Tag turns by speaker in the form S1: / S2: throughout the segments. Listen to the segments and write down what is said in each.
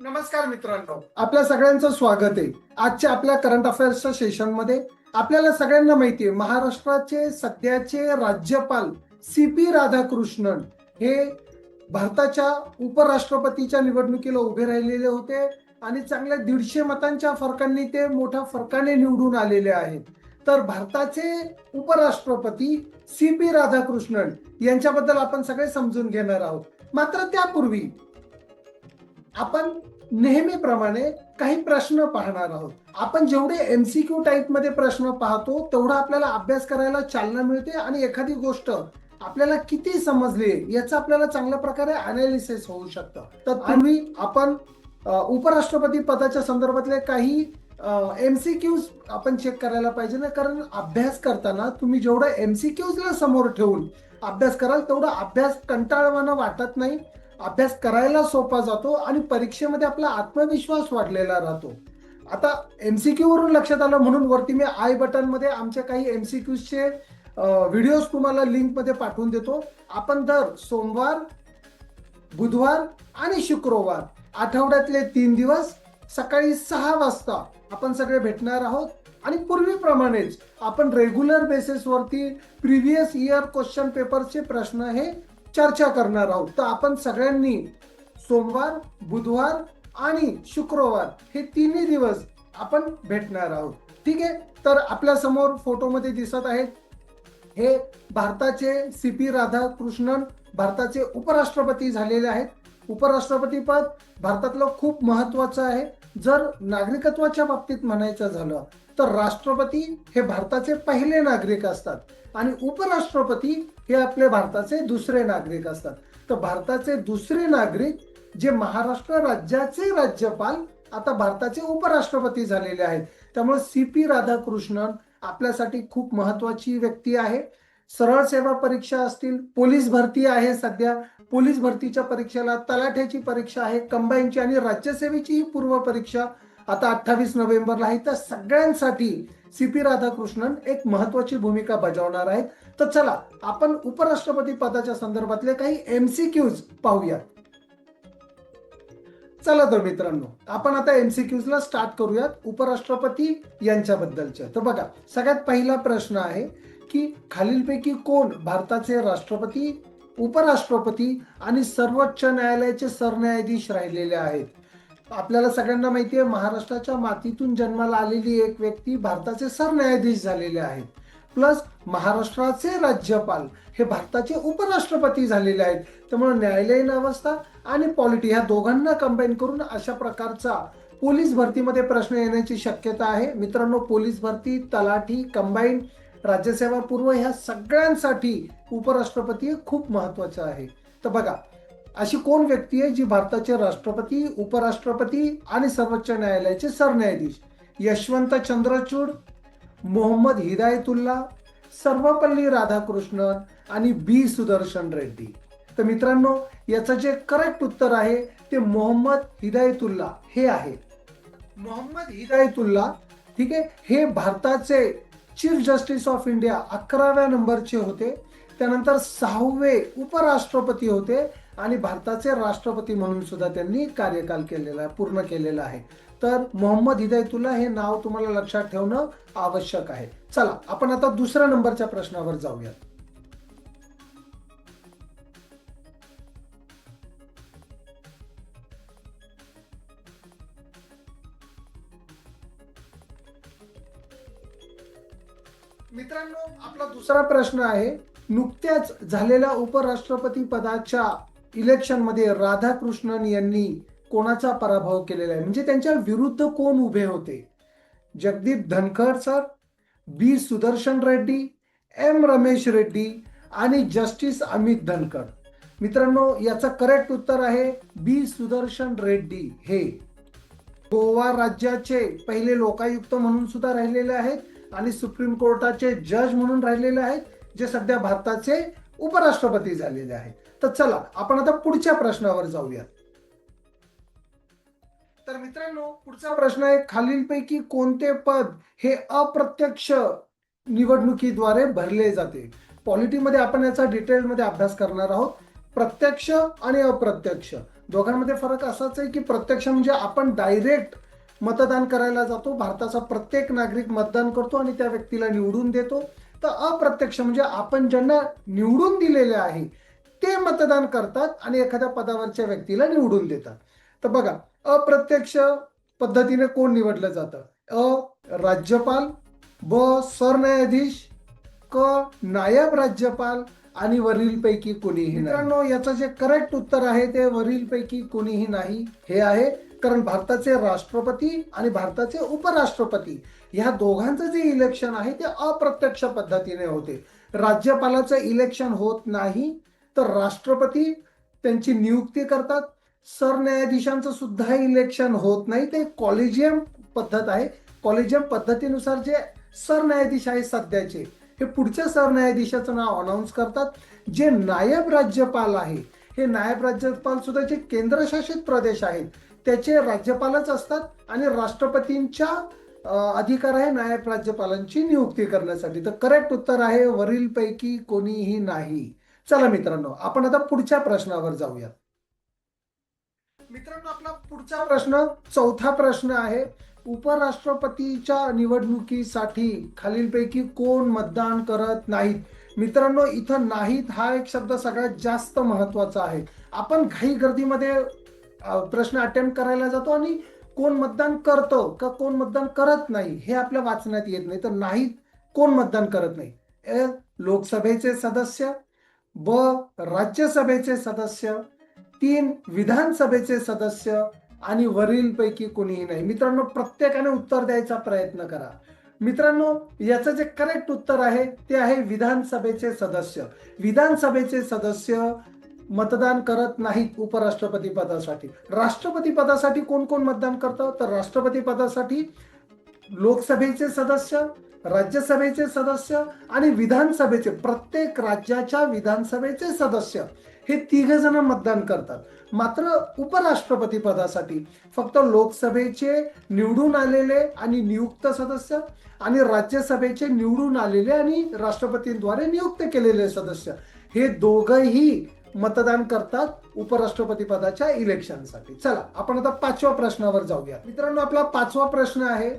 S1: नमस्कार मित्रांनो आपल्या सगळ्यांचं स्वागत आहे. आजच्या आपल्या करंट अफेअर्सच्या सेशनमध्ये आपल्याला सगळ्यांना माहिती आहे महाराष्ट्राचे सध्याचे राज्यपाल सी पी राधाकृष्णन हे भारताच्या उपराष्ट्रपतीच्या निवडणुकीला उभे राहिलेले होते आणि चांगल्या दीडशे मतांच्या फरकांनी ते मोठ्या फरकाने निवडून आलेले आहेत. तर भारताचे उपराष्ट्रपती सी पी राधाकृष्णन यांच्याबद्दल आपण सगळे समजून घेणार आहोत. मात्र त्यापूर्वी आपण नेहमीप्रमाणे काही प्रश्न पाहणार आहोत. आपण जेवढे एमसीक्यू टाईपमध्ये प्रश्न पाहतो तेवढा आपल्याला अभ्यास करायला चालना मिळते आणि एखादी गोष्ट आपल्याला किती समजली याचं आपल्याला चांगल्या प्रकारे अनालिसिस होऊ शकतं. तर तुम्ही आपण उपराष्ट्रपती पदाच्या संदर्भातले काही एमसीक्यूज आपण चेक करायला पाहिजे ना? कारण अभ्यास करताना तुम्ही जेवढं एमसीक्यूजला समोर ठेवून अभ्यास कराल तेवढा अभ्यास कंटाळवाना वाटत नाही. अभ्यास करायला सोपा जातो आणि परीक्षेमध्ये आपला आत्मविश्वास वाढलेला राहतो. आता एमसीक्यू वरून लक्षात आलं म्हणून वरती मी आय बटनमध्ये आमच्या काही एमसीक्यूचे व्हिडिओज तुम्हाला लिंकमध्ये पाठवून देतो. आपण दर सोमवार बुधवार आणि शुक्रवार आठवड्यातले तीन दिवस सकाळी सहा वाजता आपण सगळे भेटणार आहोत. आणि पूर्वीप्रमाणेच आपण रेग्युलर बेसिसवरती प्रिव्हियस इयर क्वेश्चन पेपरचे प्रश्न हे चर्चा करणार आहोत. तर आपण सगळ्यांनी सोमवार बुधवार आणि शुक्रवार हे तिन्ही दिवस आपण भेटणार आहोत. ठीक आहे? तर आपल्यासमोर फोटोमध्ये दिसत आहेत हे भारताचे सी पी राधाकृष्णन भारताचे उपराष्ट्रपती झालेले आहेत. उपराष्ट्रपती पद भारतातलं खूप महत्वाचं आहे. जर नागरिकत्वाच्या बाबतीत म्हणायचं झालं तर राष्ट्रपती हे भारताचे पहिले नागरिक असतात आणि उपराष्ट्रपती हे आपले भारताचे दुसरे नागरिक असतात. तर भारताचे दुसरे नागरिक जे महाराष्ट्र राज्याचे राज्यपाल आता भारताचे उपराष्ट्रपती झालेले आहेत. त्यामुळे सी पी राधाकृष्णन आपल्यासाठी खूप महत्वाची व्यक्ती आहे. सरळ सेवा परीक्षा असतील पोलीस भरती आहे सध्या. पोलीस भरतीच्या परीक्षेला तलाठ्याची परीक्षा आहे कंबाईनची आणि राज्यसेवेची ही पूर्व परीक्षा. आता अठ्ठावीस नोव्हेंबरला आहे. तर सगळ्यांसाठी सी पी राधाकृष्णन एक महत्वाची भूमिका बजावणार आहेत. तर चला आपण उपराष्ट्रपती पदाच्या संदर्भातले काही एमसीक्यूज पाहूया चला तर मित्रांनो आपण आता एमसीक्यूज ला स्टार्ट करूयात उपराष्ट्रपती यांच्याबद्दलच्या. तर बघा सगळ्यात पहिला प्रश्न आहे की खालीलपैकी कोण भारताचे राष्ट्रपती उपराष्ट्रपती आणि सर्वोच्च न्यायालयाचे सरन्यायाधीश राहिलेले आहेत? आपल्याला सगळ्यांना माहिती आहे महाराष्ट्राच्या मातीतून जन्माला आलेली एक व्यक्ती भारताचे सरन्यायाधीश झालेले आहेत. प्लस महाराष्ट्राचे राज्यपाल हे भारताचे उपराष्ट्रपती झालेले आहेत. त्यामुळे न्यायालयीन अवस्था आणि पॉलिटी ह्या दोघांना कंबाईन करून अशा प्रकारचा पोलीस भरतीमध्ये प्रश्न येण्याची शक्यता आहे. मित्रांनो पोलीस भरती तलाठी कंबाईन राज्यसेवा पूर्व ह्या सगळ्यांसाठी उपराष्ट्रपती हे खूप महत्वाचं आहे. तर बघा अशी कोण व्यक्ती आहे जी भारताचे राष्ट्रपती उपराष्ट्रपती आणि सर्वोच्च न्यायालयाचे सरन्यायाधीश? यशवंत चंद्रचूड मोहम्मद हिदायतुल्ला सर्वपल्ली राधाकृष्णन आणि बी सुदर्शन रेड्डी. तर मित्रांनो याचं जे करेक्ट उत्तर आहे ते मोहम्मद हिदायतुल्ला हे आहे. मोहम्मद हिदायतुल्ला ठीक आहे हे भारताचे चीफ जस्टिस ऑफ इंडिया अकराव्या नंबरचे होते. त्यानंतर सहावे उपराष्ट्रपती होते. आणि भारताचे राष्ट्रपती म्हणून सुद्धा त्यांनी कार्यकाल केलेला आहे पूर्ण केलेला आहे. तर मोहम्मद हिदायतुल्ला हे नाव तुम्हाला लक्षात ठेवणं आवश्यक आहे. चला आपण आता दुसऱ्या नंबरच्या प्रश्नावर जाऊयात. मित्रांनो आपला दुसरा प्रश्न आहे नुकत्याच झालेल्या उपराष्ट्रपती पदाच्या इलेक्शनमध्ये राधाकृष्णन यांनी कोणाचा पराभव केलेला आहे? म्हणजे त्यांच्या विरुद्ध कोण उभे होते? Jagdeep Dhankhar sir B Sudarshan Reddy M Ramesh Reddy आणि जस्टिस अमित धनखर. मित्रांनो याचं करेक्ट उत्तर आहे बी सुदर्शन रेड्डी. हे गोवा राज्याचे पहिले लोकायुक्त म्हणून सुद्धा राहिलेले आहेत आणि सुप्रीम कोर्टाचे जज म्हणून राहिलेले आहेत जे सध्या भारताचे उपराष्ट्रपती झालेले आहेत. तर चला आपण आता पुढच्या प्रश्नावर जाऊया तर मित्रांनो पुढचा प्रश्न आहे खालीलपैकी कोणते पद हे अप्रत्यक्ष निवडणुकीद्वारे भरले जाते? पॉलिटीमध्ये आपण याचा डिटेलमध्ये अभ्यास करणार आहोत. प्रत्यक्ष आणि अप्रत्यक्ष. दोघांमध्ये फरक असाच आहे की प्रत्यक्ष म्हणजे आपण डायरेक्ट मतदान करायला जातो भारताचा प्रत्येक नागरिक मतदान करतो आणि त्या व्यक्तीला निवडून देतो. तर अप्रत्यक्ष म्हणजे आपण ज्यांना निवडून दिलेले आहे ते मतदान करतात आणि एखाद्या पदावरच्या व्यक्तीला निवडून देतात. तर बघा अप्रत्यक्ष पद्धतीने कोण निवडलं जातं? अ राज्यपाल ब सरन्यायाधीश क नायब राज्यपाल आणि वरीलपैकी कोणीही मित्रांनो याचं जे करेक्ट उत्तर आहे ते वरीलपैकी कोणीही नाही हे आहे. कारण भारताचे राष्ट्रपती आणि भारताचे उपराष्ट्रपती ह्या दोघांचं जे इलेक्शन आहे ते अप्रत्यक्ष पद्धतीने होते. राज्यपालाचं इलेक्शन होत नाही तर राष्ट्रपती त्यांची नियुक्ती करतात. सरन्यायाधीशांचं सुद्धा इलेक्शन होत नाही. ते कॉलेजियम पद्धत आहे. कॉलेजियम पद्धतीनुसार जे सरन्यायाधीश आहे सध्याचे हे पुढच्या सरन्यायाधीशाचं नाव अनाऊन्स करतात. जे नायब राज्यपाल आहे हे नायब राज्यपाल सुद्धा जे केंद्रशासित प्रदेश आहेत त्याचे राज्यपालच असतात आणि राष्ट्रपतींच्या अधिकार आहे नायब राज्यपालांची नियुक्ती करण्यासाठी. तर करेक्ट उत्तर आहे वरीलपैकी कोणीही नाही. चला मित्रांनो आपण आता पुढच्या प्रश्नावर जाऊयात. मित्रांनो आपला पुढचा प्रश्न चौथा प्रश्न आहे उपराष्ट्रपतीच्या निवडणुकीसाठी खालीलपैकी कोण मतदान करत नाहीत? मित्रांनो इथं नाहीत हा एक शब्द सगळ्यात जास्त महत्त्वाचा आहे. आपण घाई गर्दीमध्ये प्रश्न अटेम्प्ट करायला जातो आणि कोण मतदान करतो का कोण मतदान करत नाही हे आपल्या वाचण्यात येत नाही. तर नाहीत कोण मतदान करत नाही? ए लोकसभेचे सदस्य ब राज्यसभेचे सदस्य तीन विधानसभेचे सदस्य आणि वरीलपैकी कोणीही नाही. मित्रांनो प्रत्येकाने उत्तर द्यायचा प्रयत्न करा. मित्रांनो याचं जे करेक्ट उत्तर आहे ते आहे विधानसभेचे सदस्य. विधानसभेचे सदस्य मतदान करत नाहीत उपराष्ट्रपती पदासाठी. राष्ट्रपती पदासाठी कोण कोण मतदान करतं? तर राष्ट्रपती पदासाठी लोकसभेचे सदस्य राज्यसभेचे सदस्य आणि विधानसभेचे प्रत्येक राज्याच्या विधानसभेचे सदस्य हे तिघ जण मतदान करतात. मात्र उपराष्ट्रपती पदासाठी फक्त लोकसभेचे निवडून आलेले आणि नियुक्त सदस्य आणि राज्यसभेचे निवडून आलेले आणि राष्ट्रपतींद्वारे नियुक्त केलेले सदस्य हे दोघही मतदान करतात उपराष्ट्रपती पदाच्या इलेक्शनसाठी चला आपण आता पाचव्या प्रश्नावर जाऊया मित्रांनो आपला पाचवा प्रश्न आहे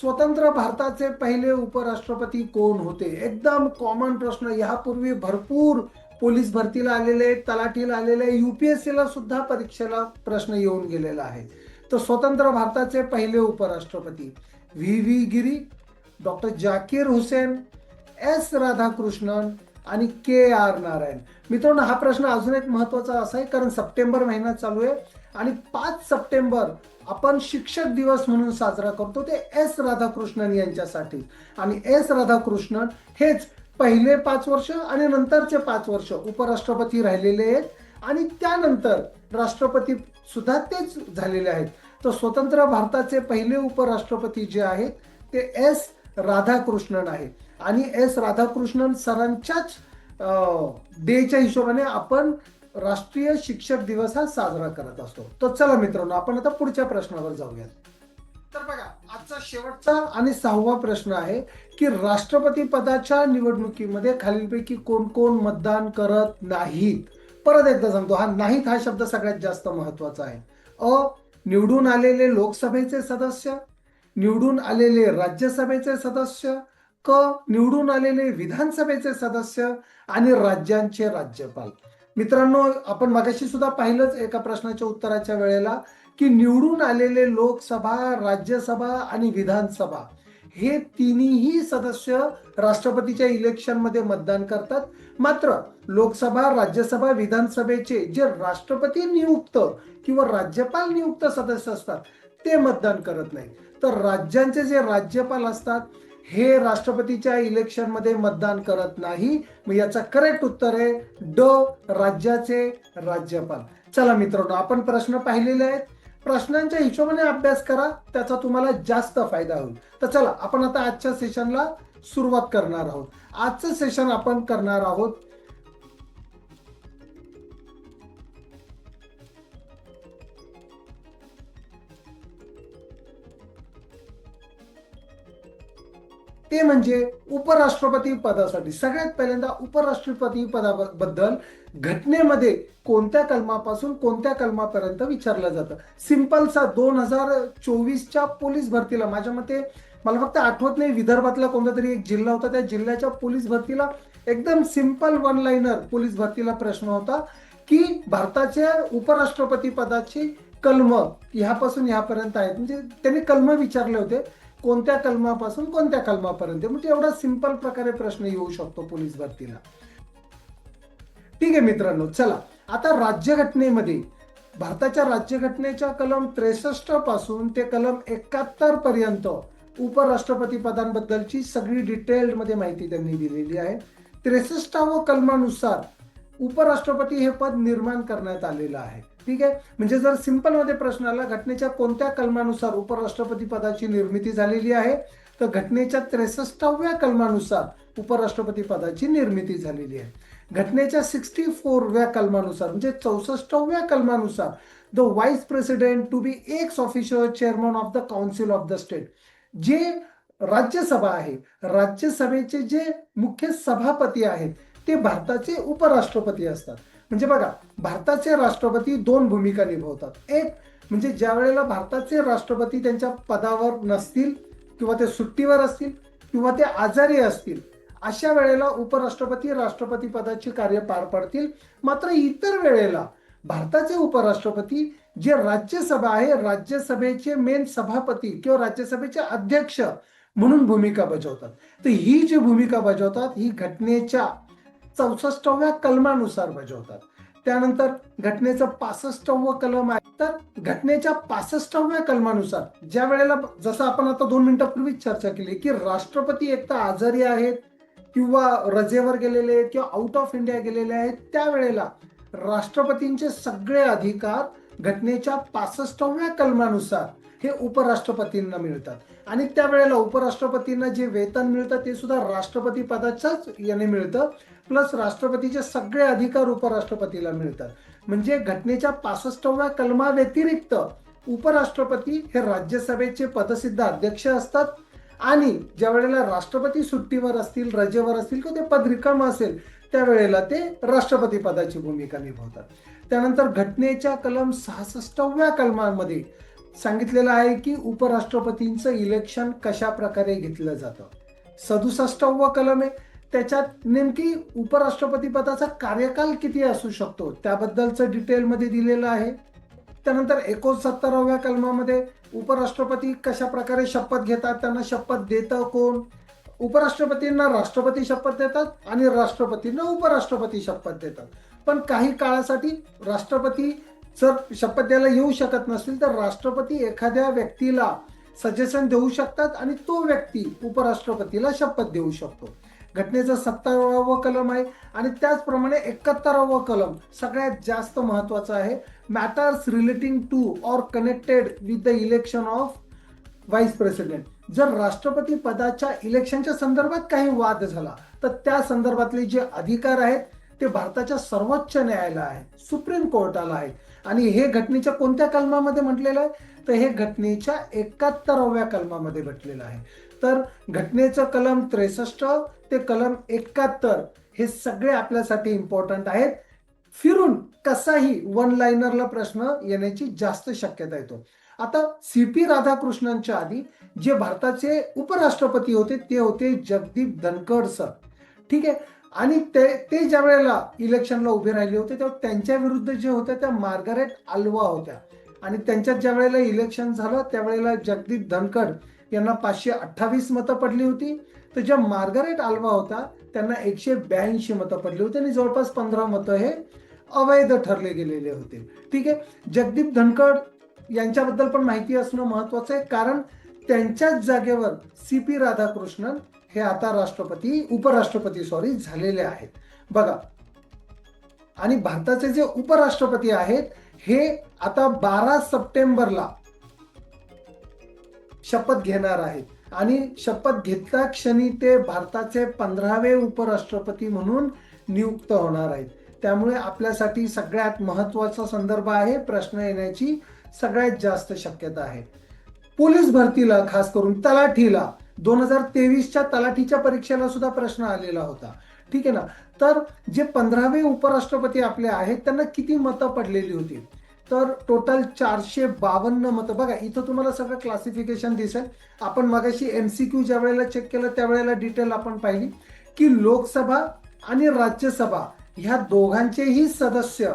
S1: स्वतंत्र भारताचे पहिले उपराष्ट्रपती कोण होते? एकदम कॉमन प्रश्न यापूर्वी भरपूर पोलीस भरतीला आलेले तलाठीला आलेले युपीएससीला सुद्धा परीक्षेला प्रश्न येऊन गेलेला आहे. तर स्वतंत्र भारताचे पहिले उपराष्ट्रपती V V Giri doctor Zakir Hussain S Radhakrishnan आणि के आर नारायण. मित्रांनो हा प्रश्न अजून एक महत्त्वाचा असा आहे कारण सप्टेंबर महिना चालू आहे आणि पाच सप्टेंबर आपण शिक्षक दिवस म्हणून साजरा करतो ते एस राधाकृष्णन यांच्यासाठी. आणि एस राधाकृष्णन हेच पहिले पाच वर्ष आणि नंतरचे पाच वर्ष उपराष्ट्रपती राहिलेले आहेत. आणि त्यानंतर राष्ट्रपती सुद्धा तेच झालेले आहेत. तर स्वतंत्र भारताचे पहिले उपराष्ट्रपती जे आहेत ते एस राधाकृष्णन आहेत. आणि एस राधाकृष्णन सरांच्याच डेच्या हिशोबाने आपण राष्ट्रीय शिक्षक दिवस हा साजरा करत असतो. तर चला मित्रांनो आपण आता पुढच्या प्रश्नावर जाऊयात. तर बघा आजचा शेवटचा आणि सहावा प्रश्न आहे की राष्ट्रपती पदाच्या निवडणुकीमध्ये खालीलपैकी कोण कोण मतदान करत नाहीत? परत एकदा सांगतो हा नाहीत हा शब्द सगळ्यात जास्त महत्त्वाचा आहे. अ निवडून आलेले लोकसभेचे सदस्य निवडून आलेले राज्यसभेचे सदस्य क निवडून आलेले विधानसभेचे सदस्य आणि राज्यांचे राज्यपाल. मित्रांनो आपण मगाशी सुद्धा पाहिलंच एका प्रश्नाच्या उत्तराच्या वेळेला की निवडून आलेले लोकसभा राज्यसभा आणि विधानसभा हे तिन्ही सदस्य राष्ट्रपतीच्या इलेक्शनमध्ये मतदान करतात. मात्र लोकसभा राज्यसभा विधानसभेचे जे राष्ट्रपती नियुक्त किंवा राज्यपाल नियुक्त सदस्य असतात ते मतदान करत नाही तर राज्यांचे जे राज्यपाल असतात हे राष्ट्रपतीच्या इलेक्शनमध्ये मतदान करत नाही. मग याचा करेक्ट उत्तर आहे ड राज्याचे राज्यपाल. चला मित्रांनो आपण प्रश्न पाहिलेले आहेत. प्रश्नांच्या हिशोबाने अभ्यास करा त्याचा तुम्हाला जास्त फायदा होईल. तर चला आपण आता आजच्या सेशनला सुरुवात करणार आहोत. आजचं सेशन आपण करणार आहोत ते म्हणजे उपराष्ट्रपती पदासाठी सगळ्यात पहिल्यांदा उपराष्ट्रपती पदाबद्दल घटनेमध्ये कोणत्या कलमापासून कोणत्या कलमापर्यंत विचारलं जातं? सिंपलचा दोन हजार चोवीसच्या पोलीस भरतीला. माझ्या मते मला फक्त आठवत नाही विदर्भातला कोणता तरी एक जिल्हा होता त्या जिल्ह्याच्या पोलीस भरतीला एकदम सिंपल वन लाईनर पोलीस भरतीला प्रश्न होता की भारताच्या उपराष्ट्रपती पदाची कलम ह्यापासून ह्यापर्यंत आहेत. म्हणजे त्यांनी कलम विचारले होते. कोणत्या कलमापासून कोणत्या कलमापर्यंत? म्हणजे एवढा सिंपल प्रकारे प्रश्न येऊ शकतो पोलीस भरतीला. ठीक आहे मित्रांनो चला. आता राज्यघटनेमध्ये भारताच्या राज्यघटनेच्या कलम त्रेसष्टपासून ते कलम एकाहत्तर पर्यंत उपराष्ट्रपती पदांबद्दलची सगळी डिटेल्डमध्ये माहिती त्यांनी दिलेली आहे. त्रेसष्टावं कलमानुसार उपराष्ट्रपती हे पद निर्माण करण्यात आलेलं आहे. ठीक आहे? म्हणजे जर सिंपलमध्ये प्रश्न आला घटनेच्या कोणत्या कलमानुसार उपराष्ट्रपती पदाची निर्मिती झालेली आहे तर घटनेच्या त्रेसष्टाव्या कलमानुसार उपराष्ट्रपती पदाची निर्मिती झालेली आहे. घटनेच्या सिक्स्टी फोरव्या कलमानुसार म्हणजे चौसष्टाव्या कलमानुसार the vice president to be ex official chairman of the council of the state जे राज्यसभा आहे राज्यसभेचे जे मुख्य सभापती आहेत ते भारताचे उपराष्ट्रपती असतात. म्हणजे बघा भारताचे राष्ट्रपती दोन भूमिका निभावतात. एक म्हणजे ज्या वेळेला भारताचे राष्ट्रपती त्यांच्या पदावर नसतील किंवा ते सुट्टीवर असतील किंवा ते आजारी असतील अशा वेळेला उपराष्ट्रपती राष्ट्रपती पदाची कार्य पार पाडतील. मात्र इतर वेळेला भारताचे उपराष्ट्रपती जे राज्यसभा आहे राज्यसभेचे मेन सभापती किंवा राज्यसभेचे अध्यक्ष म्हणून भूमिका बजावतात. तर ही जी भूमिका बजावतात ही घटनेच्या चौसष्टाव्या कलमानुसार बजावतात. त्यानंतर घटनेचं पासष्टावं कलम आहे. तर घटनेच्या पासष्टाव्या कलमानुसार ज्या वेळेला जसं आपण आता दोन मिनिटापूर्वीच चर्चा केली की राष्ट्रपती एकतर आजारी आहेत किंवा रजेवर गेलेले आहेत किंवा आउट ऑफ इंडिया गेलेले आहेत त्यावेळेला राष्ट्रपतींचे सगळे अधिकार घटनेच्या पासष्टाव्या कलमानुसार हे उपराष्ट्रपतींना मिळतात. आणि त्यावेळेला उपराष्ट्रपतींना जे वेतन मिळतं ते सुद्धा राष्ट्रपती पदाच्याच याने मिळतं. प्लस राष्ट्रपतीचे सगळे अधिकार उपराष्ट्रपतीला मिळतात. म्हणजे घटनेच्या पासष्टव्या कलमा व्यतिरिक्त उपराष्ट्रपती हे राज्यसभेचे पदसिद्ध अध्यक्ष असतात. आणि ज्या वेळेला राष्ट्रपती सुट्टीवर असतील रजेवर असतील किंवा ते पद रिकाम असेल त्यावेळेला ते राष्ट्रपती पदाची भूमिका निभावतात. त्यानंतर घटनेच्या कलम सहासष्टव्या कलमामध्ये सांगितलेलं आहे की उपराष्ट्रपतींचं इलेक्शन कशा प्रकारे घेतलं जातं. सदुसष्टावं कलम आहे. त्याच्यात नेमकी उपराष्ट्रपती पदाचा कार्यकाल किती असू शकतो? त्याबद्दलचं डिटेलमध्ये दिलेलं आहे. त्यानंतर एकोणसत्तराव्या कलमामध्ये उपराष्ट्रपती कशा प्रकारे शपथ घेतात? त्यांना शपथ देतं कोण? उपराष्ट्रपतींना राष्ट्रपती शपथ देतात आणि राष्ट्रपतींना उपराष्ट्रपती शपथ देतात. पण काही काळासाठी राष्ट्रपती जर शपथ द्यायला येऊ शकत नसतील तर राष्ट्रपती एखाद्या व्यक्तीला सजेशन देऊ शकतात आणि तो व्यक्ती उपराष्ट्रपतीला शपथ देऊ शकतो. घटनेचं सत्तरावं कलम आहे. आणि त्याचप्रमाणे एकाहत्तरावं कलम सगळ्यात जास्त महत्वाचं आहे. Matters relating to or connected with the election of vice president जर राष्ट्रपती पदाच्या इलेक्शनच्या संदर्भात काही वाद झाला तर त्या संदर्भातले जे अधिकार आहेत ते भारताच्या सर्वोच्च न्यायालय आहे. सुप्रीम कोर्टाला आहे. आणि हे घटनेच्या कोणत्या कलमामध्ये म्हटलेलं आहे? तर हे घटनेच्या एकाहत्तराव्या कलमामध्ये म्हटलेलं आहे. तर घटनेचं कलम त्रेसष्ट ते कलम एकाहत्तर हे सगळे आपल्यासाठी इम्पॉर्टंट आहेत. फिरून कसाही वन लाईनरला प्रश्न येण्याची जास्त शक्यता येतो. आता सी पी राधाकृष्णनच्या आधी जे भारताचे उपराष्ट्रपती होते ते होते जगदीप धनखड सर. ठीक आहे? आणि ते ते ज्या वेळेला इलेक्शनला उभे राहिले होते तेव्हा त्यांच्या विरुद्ध जे होत्या त्या मार्गारेट आल्वा होत्या. आणि त्यांच्यात ज्या वेळेला इलेक्शन झालं त्यावेळेला जगदीप धनखड यांना पाचशे अठ्ठावीस मतं पडली होती. तर ज्या मार्गरेट आल्वा होता त्यांना एकशे ब्याऐंशी मतं पडली होती आणि जवळपास पंधरा मतं हे अवैध ठरले गेलेले होते. ठीक आहे? जगदीप धनखड यांच्याबद्दल पण माहिती असणं महत्वाचं आहे. कारण त्यांच्याच जागेवर सी पी राधाकृष्णन हे आता राष्ट्रपती उपराष्ट्रपती सॉरी झालेले आहेत. बघा. आणि भारताचे जे उपराष्ट्रपती आहेत हे आता बारा सप्टेंबरला शपथ घेणार आहेत. आणि शपथ घेतल्या क्षणी ते भारताचे पंधरावे उपराष्ट्रपती म्हणून नियुक्त होणार आहेत. त्यामुळे आपल्यासाठी सगळ्यात महत्त्वाचा संदर्भ आहे प्रश्न येण्याची सगळ्यात जास्त शक्यता आहे. पोलीस भरतीला खास करून तलाठीला दोन हजार तेवीसच्या तलाठीच्या परीक्षेला सुद्धा प्रश्न आलेला होता. ठीक आहे ना? तर जे पंधरावे उपराष्ट्रपती आपले आहेत त्यांना किती मतं पडलेली होती? तर टोटल चारशे बावन्न मतं. बघा इथं तुम्हाला सगळं क्लासिफिकेशन दिसेल. आपण मगाशी एमसीक्यू ज्या वेळेला चेक केलं त्यावेळेला डिटेल आपण पाहिली की लोकसभा आणि राज्यसभा ह्या दोघांचेही सदस्य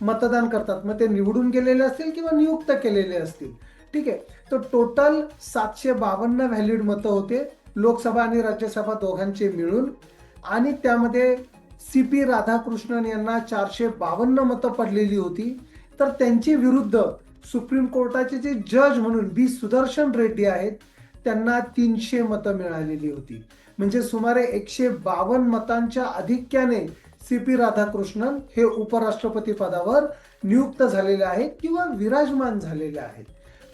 S1: मतदान करतात. मग ते निवडून गेलेले असतील किंवा नियुक्त केलेले असतील. ठीक आहे? तर टोटल सातशे बावन्न व्हॅलिड मतं होते. लोकसभा आणि राज्यसभा दोघांचे मिळून. आणि त्यामध्ये सी पी राधाकृष्णन यांना चारशे बावन्न मतं पडलेली होती. तर त्यांची विरुद्ध सुप्रीम कोर्टाचे जे जज म्हणून बी सुदर्शन रेड्डी आहेत त्यांना तीनशे मतं मिळालेली होती. म्हणजे सुमारे एकशे बावन्न मतांच्या अधिक्याने सी पी राधाकृष्णन हे उपराष्ट्रपती पदावर नियुक्त झालेले आहेत किंवा विराजमान झालेले आहेत.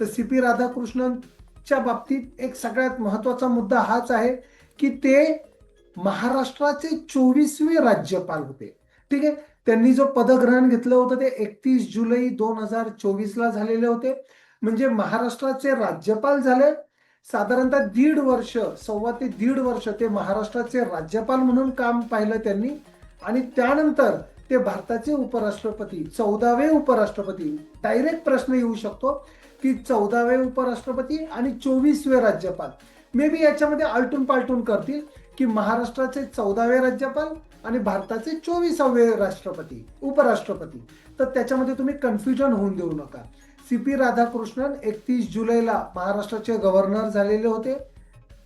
S1: तर सी पी राधाकृष्णनच्या बाबतीत एक सगळ्यात महत्त्वाचा मुद्दा हाच आहे की ते महाराष्ट्राचे चोवीसवे राज्यपाल होते. ठीक आहे? त्यांनी जो पदग्रहण घेतलं होतं ते एकतीस जुलै दोन हजार चोवीस ला झालेले होते. म्हणजे महाराष्ट्राचे राज्यपाल झाले. साधारणतः दीड वर्ष सव्वा ते दीड वर्ष ते महाराष्ट्राचे राज्यपाल म्हणून काम पाहिलं त्यांनी. आणि त्यानंतर ते भारताचे उपराष्ट्रपती चौदावे उपराष्ट्रपती डायरेक्ट प्रश्न येऊ शकतो की चौदावे उपराष्ट्रपती आणि चोवीसवे राज्यपाल. मे बी याच्यामध्ये आलटून पालटून करतील की महाराष्ट्राचे चौदावे राज्यपाल आणि भारताचे चोवीसावे राष्ट्रपती उपराष्ट्रपती. तर त्याच्यामध्ये तुम्ही कन्फ्युजन होऊन देऊ नका. सी पी राधाकृष्णन एकतीस जुलैला महाराष्ट्राचे गव्हर्नर झालेले होते.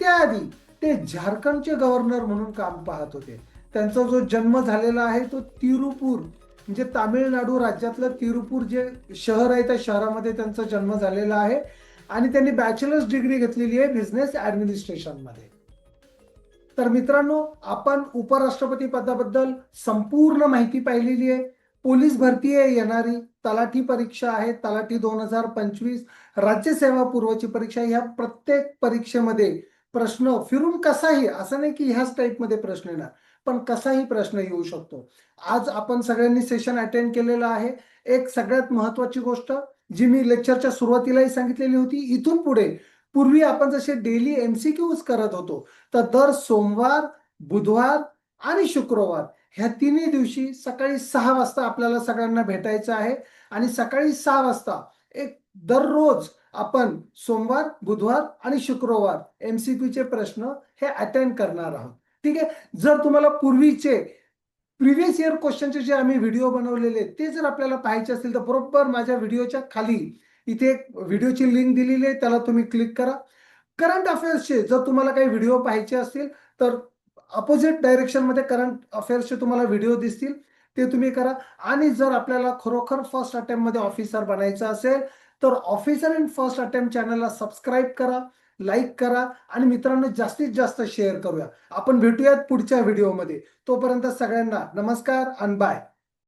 S1: त्याआधी ते झारखंडचे गव्हर्नर म्हणून काम पाहत होते. त्यांचा जो जन्म झालेला आहे तो तिरुपूर म्हणजे तामिळनाडू राज्यातलं तिरुपूर जे शहर आहे त्या शहरामध्ये त्यांचा जन्म झालेला आहे. आणि त्यांनी बॅचलर्स डिग्री घेतलेली आहे बिझनेस ॲडमिनिस्ट्रेशनमध्ये तर मित्रांनो आपण उपराष्ट्रपती पदाबद्दल संपूर्ण माहिती पाहिलेली आहे. पोलीस भरती आहे येणारी. तलाठी परीक्षा आहे. तलाठी दोन हजार पंचवीस. राज्यसेवा पूर्वची परीक्षा ह्या प्रत्येक परीक्षेमध्ये प्रश्न फिरून कसाही असं नाही की ह्याच टाईपमध्ये प्रश्न येणार पण कसाही प्रश्न येऊ शकतो. आज आपण सगळ्यांनी सेशन अटेंड केलेलं आहे. एक सगळ्यात महत्वाची गोष्ट जी मी लेक्चरच्या सुरुवातीलाही सांगितलेली होती इथून पुढे पूर्वी आपण जसे डेली एमसीक्यूज करत होतो तर दर सोमवार बुधवार आणि शुक्रवार ह्या तिन्ही दिवशी सकाळी सहा वाजता आपल्याला सगळ्यांना भेटायचं आहे. आणि सकाळी सहा वाजता एक दररोज आपण सोमवार बुधवार आणि शुक्रवार एमसीक्यूचे प्रश्न हे अटेंड करणार आहोत. ठीक आहे? जर तुम्हाला पूर्वीचे प्रिव्हियस इयर क्वेश्चनचे जे आम्ही व्हिडिओ बनवलेले ते जर आपल्याला पाहायचे असतील तर बरोबर माझ्या व्हिडिओच्या खाली इथे एक व्हिडिओची लिंक दिलेली आहे त्याला तुम्ही क्लिक करा. करंट अफेअर्सचे जर तुम्हाला काही व्हिडिओ पाहायचे असतील तर अपोजिट डायरेक्शनमध्ये करंट अफेअर्सचे तुम्हाला व्हिडिओ दिसतील ते तुम्ही करा. आणि जर आपल्याला खरोखर फर्स्ट अटेम्प्टमध्ये ऑफिसर बनायचं असेल तर ऑफिसर इन फर्स्ट अटेम्प्ट चॅनलला सबस्क्राईब करा लाईक करा आणि मित्रांनो जास्तीत जास्त शेअर करूया. आपण भेटूयात पुढच्या व्हिडिओमध्ये. तोपर्यंत सगळ्यांना नमस्कार आणि बाय.